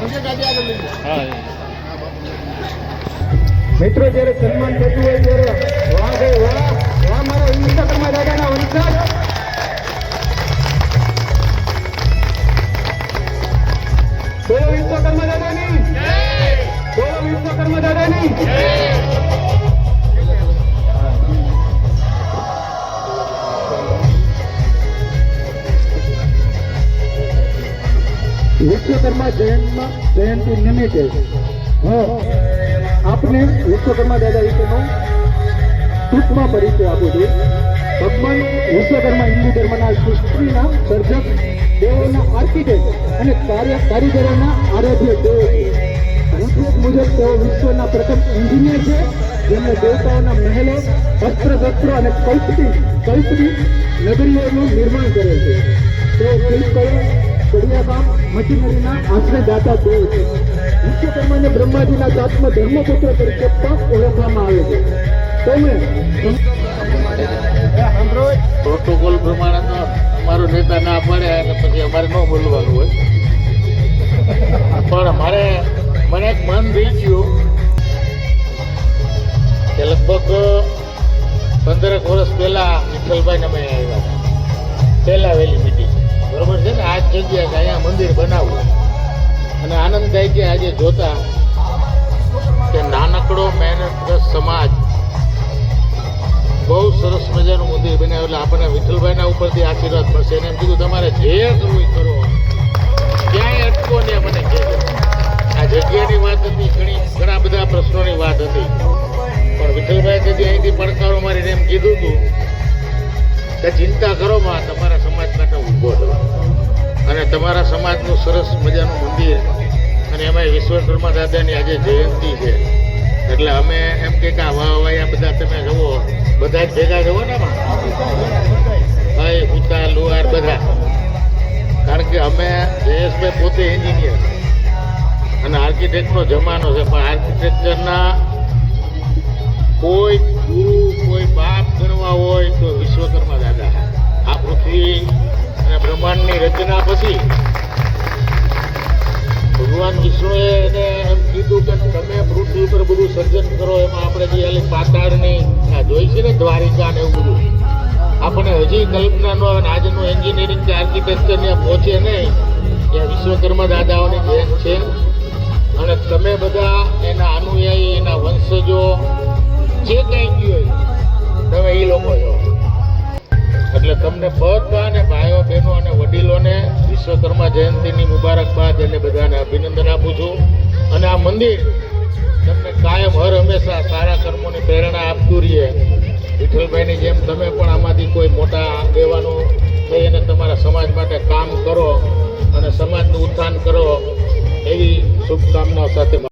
હા મિત્રો જ્યારે સન્માન થતું હોય ત્યારે વાહ ભાઈ વાહ. વાહ મારા વિશ્વકર્મા દાદાના વંશજ. બોલો વિશ્વકર્મા દાદાની. બોલો વિશ્વકર્મા દાદાની. વિશ્વકર્મા જયંતમાં જયંતિ નિમિત્તે. હું. આપને વિશ્વકર્મા દાદા વિશેનો ટૂંકમાં પરિચય આપું છું. ભગવાન વિશ્વકર્મા હિન્દુ ધર્મના સૃષ્ટિના સર્જક, દેવોના આર્કિટેક્ટ અને કાર્ય કારીગરોના આરાધ્ય છે ઋગ્વેદ મુજબ તેઓ વિશ્વના પ્રથમ એન્જિનિયર છે જેમણે દેવતાઓના મહેલો અસ્ત્ર શસ્ત્રો અને કલ્પની કલ્પની નગરીઓનું નિર્માણ કરે છે. તેઓ શિલ્પકલા કડિયાકામ, મશીનરીના છે. વિશ્વકર્માને બ્રહ્માજીના સાતમા ધર્મપુત્ર તરીકે પણ ઓળખવામાં આવે છે. તેમણે પ્રમાણે અમારો નેતા ના પડે અને પછી અમારે ન બોલવાનું હોય. પણ મારે મને એક મન ગયું કે લગભગ પંદરેક વર્ષ પહેલા વિઠ્ઠલભાઈને અમે આવ્યા પહેલા વહેલી બરોબર છે ને? આ જ જગ્યાએ કે અહીંયા મંદિર બનાવવું. અને આનંદ થાય છે આજે જોતા કે નાનકડો મહેનત સમાજ બહુ સરસ મજાનું મંદિર બનાવ્યું. એટલે આપણને વિઠ્ઠલભાઈના ઉપરથી આશીર્વાદ મળશે. એને એમ કીધું, તમારે જે કરવું કરો. ક્યાંય અટકો ને મને કહેજો. આ જગ્યાની વાત હતી, ઘણી ઘણા બધા પ્રશ્નોની વાત હતી. પણ વિઠ્ઠલભાઈ કદી અહીંથી પડકારો મારીને એમ કીધું હતું કે ચિંતા કરો માં, તમારા સમાજ માટે ઊભો થયો તમારા સમાજનું સરસ મજાનું મંદિર અને એમાંય વિશ્વકર્મા દાદાની આજે જયંતિ છે. એટલે અમે એમ કે આ વાહ વાહ બધા તમે જવો બધા જ ભેગા જવો ને ભાઈ ઉતા લુહાર, બધા. કારણ કે અમે જયેશભાઈ પોતે એન્જિનિયર અને આર્કિટેક્ટનો જમાનો છે, પણ આર્કિટેક્ચરના કોઈ ગુરુ, કોઈ રચના પછી ભગવાન વિષ્ણુએ એને એમ કીધું કે તમે પૃથ્વી પર બધું સર્જન કરો, એમાં આપણે જે આલી પાતાળની જોઈ છે ને દ્વારિકા ને એવું બધું, આપણે હજી કલ્પના ન આવે આજનું એન્જિનિયરિંગ કે આર્કિટેક્ચર ને પહોંચે નહીં, ત્યાં વિશ્વકર્મા દાદાઓની દેન છે. અને તમે બધા એના અનુયાયી, એના વંશજો, જે કંઈ ગયું હોય, તમે એ લોકો છો. એટલે તમને બધાને વિશ્વકર્મા જયંતિની મુબારકબાદ એને બધાને અભિનંદન આપું છું. અને આ મંદિર તમને કાયમ હર હંમેશા સારા કર્મોની પ્રેરણા આપતું રહીએ વિઠ્ઠલભાઈની જેમ તમે પણ આમાંથી કોઈ મોટા દેવાનું થઈ અને તમારા સમાજ માટે કામ કરો અને સમાજનું ઉત્થાન કરો, એવી શુભકામનાઓ સાથે